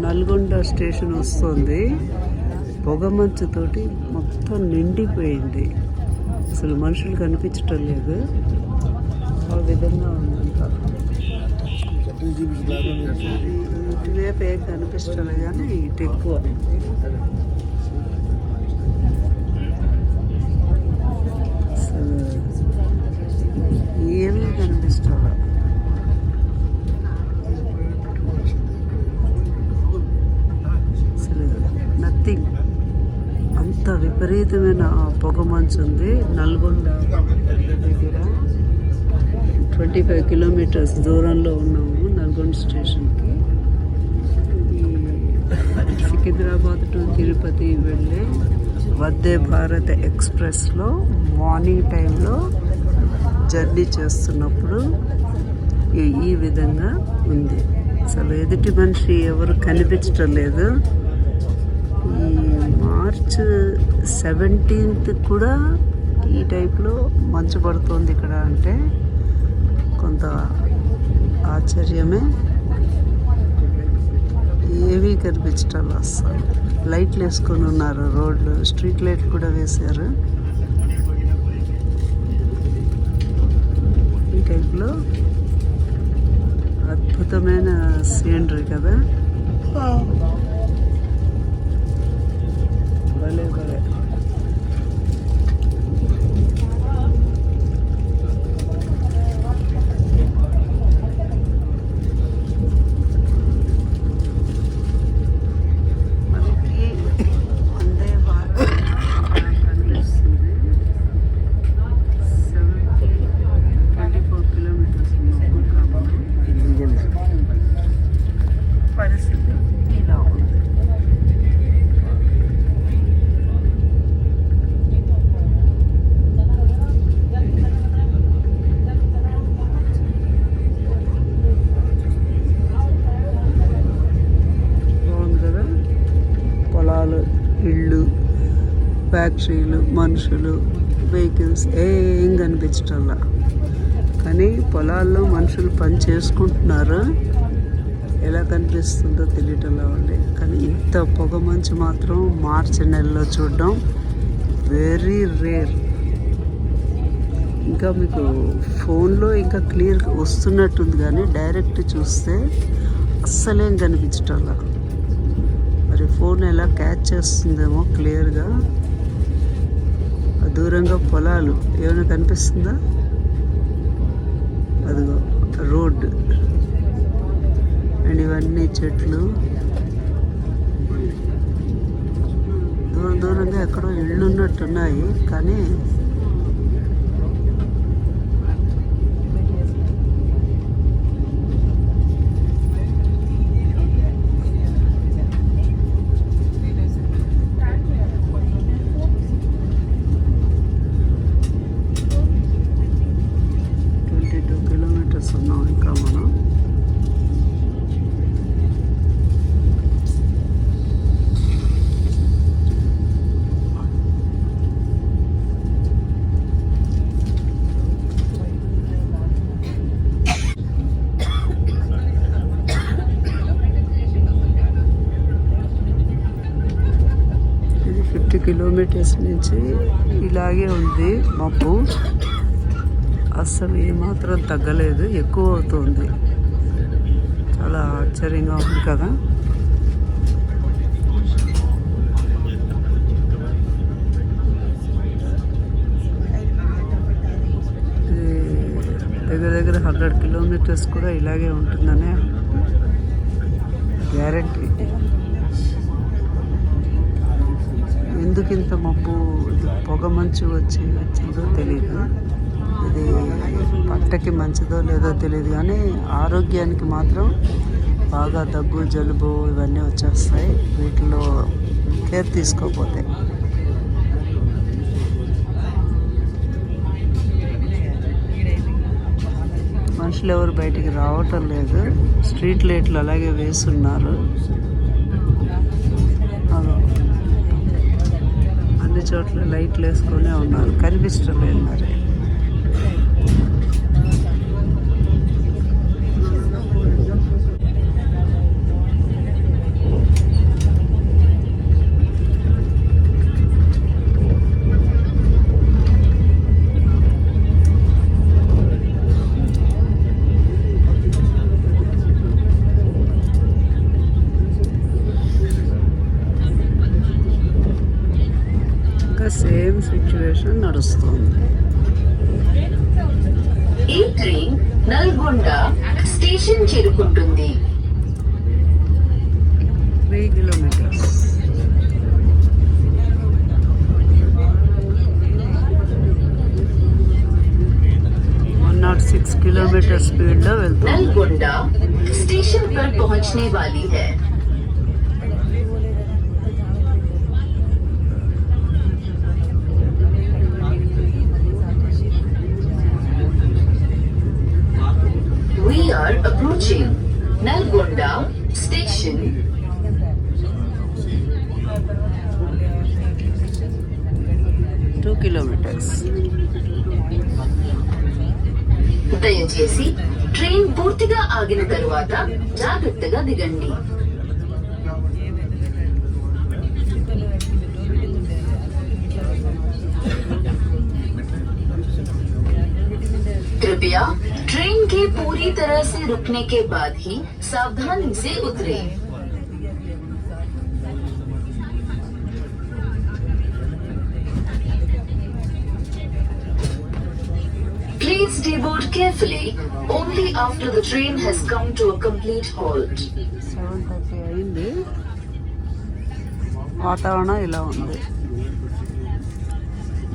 Nalgonda station వస్తుంది. పొగమంచుతోటి మొత్తం నిండిపోయింది. అసలు మనుషులు కనిపించటం లేదు. ఆ విధంగా ఉందంట. ఇటువైపు ఏం కనిపించలేదు కానీ ఇటు ఎక్కువ. ఏమీ కనిపిస్తారా అసలు నథింగ్ అంత విపరీతమైన పొగ మంచు ఉంది. నల్గొండ దగ్గర ట్వంటీ ఫైవ్ కిలోమీటర్స్ దూరంలో ఉన్నాము నల్గొండ స్టేషన్కి. సికింద్రాబాద్ టు తిరుపతి వెళ్ళే వందే భారత్ ఎక్స్ప్రెస్లో మార్నింగ్ టైంలో జర్నీ చేస్తున్నప్పుడు ఈ- విధంగా ఉంది. అసలు ఎదుటి మనిషి ఎవరు కనిపించటం లేదు. మార్చ్ సెవెంటీన్త్ కూడా ఈ టైప్లో మంచు పడుతుంది ఇక్కడ అంటే కొంత ఆశ్చర్యమే. ఏమీ కనిపించటం అస్సలు. లైట్లు వేసుకొని ఉన్నారు రోడ్లు స్ట్రీట్ లైట్లు కూడా వేశారు. ఈ టైప్లో అద్భుతమైన సీనరీ కదా. భలే భలే మనకి వందే భారత్ కనిపిస్తుంది సెవెంటీ ట్వంటీ ఫోర్ కిలోమీటర్స్ పరిస్థితి ఇలా ఉంది బాగుంది కదా పొలాలు ఇళ్ళు ఫ్యాక్టరీలు మనుషులు వెహికల్స్ ఏం కనిపించటల్లా కానీ పొలాల్లో మనుషులు పని చేసుకుంటున్నారు? ఎలా కనిపిస్తుందో తెలియటంలో ఉంది. కానీ ఇంత పొగ మంచు మాత్రం మార్చి నెలలో చూడడం వెరీ రేర్ ఇంకా మీకు ఫోన్లో ఇంకా క్లియర్ వస్తున్నట్టుంది కానీ డైరెక్ట్ చూస్తే అస్సలేం కనిపించటంలా. మరి ఫోన్ ఎలా క్యాచ్ చేస్తుందేమో క్లియర్గా దూరంగా పొలాలు. ఏమైనా కనిపిస్తుందా? అదిగో రోడ్. అండ్ ఇవన్నీ చెట్లు. దూరం దూరంగా ఎక్కడో ఇళ్ళు ఉన్నట్టున్నాయి. కానీ ట్వంటీ టూ కిలోమీటర్స్ ఉన్నాం ఇంకా మనం. ఫిఫ్టీ కిలోమీటర్స్ నుంచి ఇలాగే ఉంది మబ్బు. అస్సలు ఏమాత్రం తగ్గలేదు ఎక్కువ అవుతుంది. చాలా ఆశ్చర్యంగా ఉంది కదా. దగ్గర దగ్గర హండ్రెడ్ కిలోమీటర్స్ కూడా ఇలాగే ఉంటుందనే గ్యారంటీ. ఎందుకు ఇంత మబ్బు పొగ మంచు వచ్చి వచ్చిందో తెలియదు ఇది పంటకి మంచిదో లేదో తెలియదు కానీ ఆరోగ్యానికి మాత్రం బాగా దగ్గు జలుబు ఇవన్నీ వచ్చేస్తాయి. వీటిలో కేర్ తీసుకోకపోతే. మనుషులు ఎవరు బయటికి రావటం లేదు. స్ట్రీట్ లైట్లు అలాగే వేస్తున్నారు. అన్ని చోట్ల లైట్లు వేసుకొని ఉన్నారు. కనిపించడం లేదు మరి. స్టేషన్ నడుస్తుంది ఈ ట్రైన్ నల్గొండ స్టేషన్ చేరుకుంటుంది three kilometres one not six kilometre స్పీడ్లో వెళ్తాం नलगोंडा स्टेशन पर पहुंचने वाली है దయచేసి ట్రైన్ పూర్తిగా ఆగిన తరువాత జాగ్రత్తగా దిగండి कृपया ट्रेन के पूरी तरह से रुकने के बाद ही सावधानी से उतरे Carefully only after the train has come to a complete halt. వాతావరణం ఇలా ఉంది.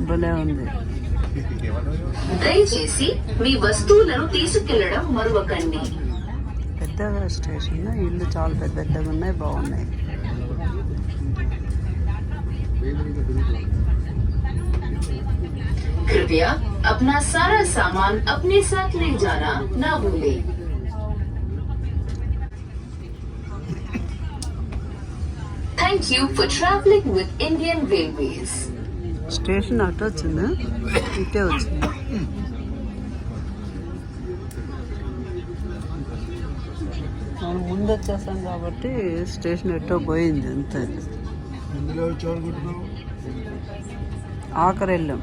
భలే ఉంది. దయచేసి మీ వస్తువులను తీసుకెళ్ళడం మరువకండి. పెద్దగా స్టేషన్ ఇల్లు చాలా పెద్ద పెద్దగా ఉన్నాయి బాగున్నాయి. कृपया अपना सारा सामान अपने साथ ले जाना ना भूलें। Thank you for traveling with Indian Railways. Station అటు వచ్చింది ఇటే వచ్చింది మనం ముందు వచ్చేసాం కాబట్టి స్టేషన్ ఎటో పోయింది అంతే ఇందులో వచ్చి అనుకుంటున్నావు ఆఖరి వెళ్ళాం